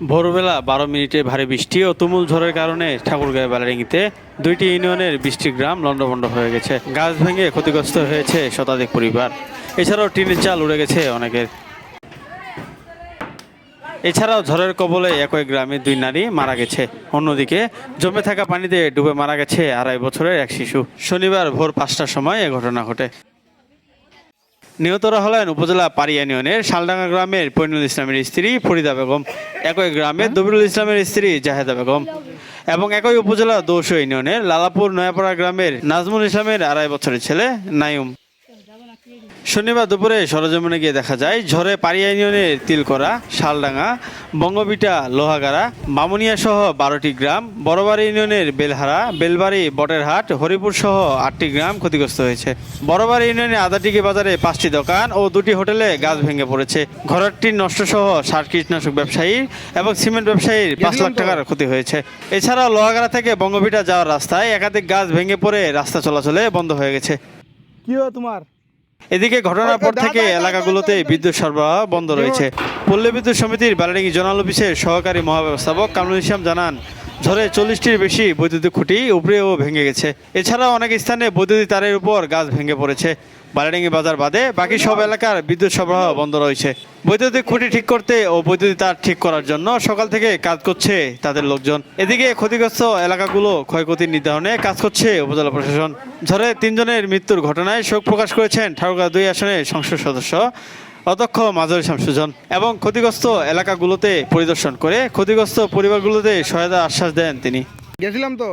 ভোরবেলা বারো মিনিটে ভারী বৃষ্টি ও তুমুল ঝড়ের কারণে ঠাকুরগাঁও বালারিঙ্গিতে দুইটি ইউনিয়নের বৃষ্টি গ্রাম লণ্ডভণ্ড হয়ে গেছে। গাছ ভেঙে ক্ষতিগ্রস্ত হয়েছে শতাধিক পরিবার। এছাড়াও টিনের চাল উড়ে গেছে অনেকের। এছাড়াও ঝড়ের কবলে একই গ্রামে দুই নারী মারা গেছে। অন্যদিকে জমে থাকা পানিতে ডুবে মারা গেছে আড়াই বছরের এক শিশু। শনিবার ভোর পাঁচটার সময় এ ঘটনা ঘটে। নিহতরা হলেন উপজেলা পারি ইউনিয়নের শালডাঙ্গা গ্রামের পৈনুল ইসলামের স্ত্রী ফরিদা বেগম একই গ্রামের দবিরুল ইসলামের স্ত্রী জাহেদা বেগম এবং একই উপজেলা দৌস ইউনিয়নের লালাপুর নয়াপাড়া গ্রামের নাজমুল ইসলামের আড়াই বছরের ছেলে নাইম। শনিবার দুপুরে সরজমিনে গিয়ে দেখা যায় ঝড়ে পাড়িয়া ইউনিয়নের তিলকরা শালডাঙ্গা বঙ্গবিটা লোহাগাড়া মামুনিয়া সহ বারোটি গ্রাম বড়বাড়ি ইউনিয়নের বেলহারা বেলবাড়ি বটেরহাট হরিপুর সহ আটটি গ্রাম ক্ষতিগ্রস্ত হয়েছে। বড়বাড়ি ইউনিয়নের আদাটিকি বাজারে পাঁচটি দোকান ও দুটি হোটেলে গাছ ভেঙে পড়েছে। ঘরটির নষ্ট সহ সার কীটনাশক ব্যবসায়ী এবং সিমেন্ট ব্যবসায়ীর পাঁচ লাখ টাকার ক্ষতি হয়েছে। এছাড়াও লোহাগাড়া থেকে বঙ্গভিটা যাওয়ার রাস্তায় একাধিক গাছ ভেঙে পড়ে রাস্তা চলাচলে বন্ধ হয়ে গেছে। কি তোমার? এদিকে ঘটনার পর থেকে এলাকাগুলোতে বিদ্যুৎ সরবরাহ বন্ধ রয়েছে। পল্লী বিদ্যুৎ সমিতির বালাডিঙ্গি জোনাল অফিসের সহকারী মহাব্যবস্থাপক কামরুল ইসলাম জানান ঝড়ে চল্লিশটির বেশি বৈদ্যুতিক খুঁটি উপরে ও ভেঙে গেছে। এছাড়াও অনেক স্থানে বৈদ্যুতিক তারের উপর গাছ ভেঙে পড়েছে। বালাডিঙ্গি বাজার বাদে বাকি সব এলাকার বিদ্যুৎ সরবরাহ বন্ধ রয়েছে। বৈদ্যুতিক খুঁটি ঠিক করতে ও বৈদ্যুতিক তার ঠিক করার জন্য সকাল থেকে কাজ করছে তাদের লোকজন। এদিকে ক্ষতিগ্রস্ত এলাকাগুলো ক্ষয়ক্ষতি নির্ধারণে কাজ করছে উপজেলা প্রশাসন। ঝড়ে তিনজনের মৃত্যুর ঘটনায় শোক প্রকাশ করেছেন ঠাকুরগাঁ দুই আসনের সংসদ সদস্য অধ্যক্ষ মাজরি শামসুজন এবং ক্ষতিগ্রস্ত এলাকাগুলোতে পরিদর্শন করে ক্ষতিগ্রস্ত পরিবারগুলোতে সহায়তা আশ্বাস দেন তিনি। গেছিলাম তো।